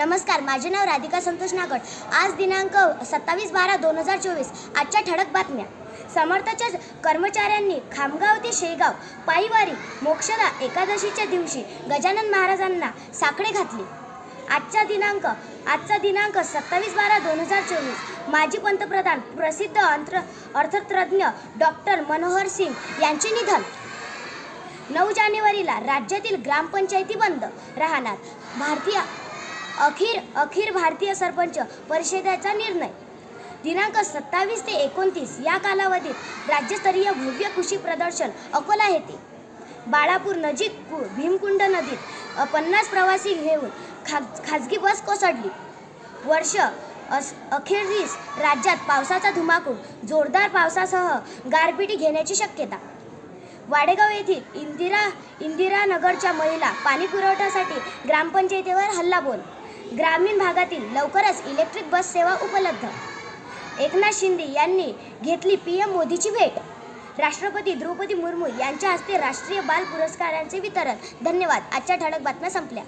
नमस्कार माझे नाव राधिका संतोष नागड. आज दिनांक सत्तावीस बारा दोन हजार चोवीस. आजच्या ठळक बातम्या. समर्थच्या कर्मचाऱ्यांनी खामगाव ते शेगाव पायीवारी मोक्षदा एकादशीच्या दिवशी गजानन महाराजांना साकडे घातले. आजचा दिनांक आजचा दिनांक सत्तावीस बारा दोन हजार चोवीस. माजी पंतप्रधान प्रसिद्ध अंत्र अर्थतज्ञ डॉक्टर मनोहर सिंग यांचे निधन. नऊ जानेवारीला राज्यातील ग्रामपंचायती बंद राहणार. भारतीय अखेर अखिल भारतीय सरपंच परिषदेचा निर्णय. दिनांक सत्तावीस ते एकोणतीस या कालावधीत राज्यस्तरीय भव्य कृषी प्रदर्शन अकोला येथे बाळापूर नजीक कु- भीमकुंड नदीत पन्नास प्रवासी घेऊन खा खाजगी बस कोसळली. वर्ष अस अखेरीस राज्यात पावसाचा धुमाकूळ जोरदार पावसासह गारपिटी घेण्याची शक्यता. वाडेगाव येथील इंदिरा इंदिरानगरच्या महिला पाणी पुरवठ्यासाठी ग्रामपंचायतीवर हल्लाबोल. ग्रामीण भागातील लवकरच इलेक्ट्रिक बस सेवा उपलब्ध. एकनाथ शिंदे यांनी घेतली पी एम मोदीची भेट. राष्ट्रपती द्रौपदी मुर्मू यांच्या हस्ते राष्ट्रीय बाल पुरस्कारांचे वितरण. धन्यवाद. आजच्या ठळक बातम्या संपल्या.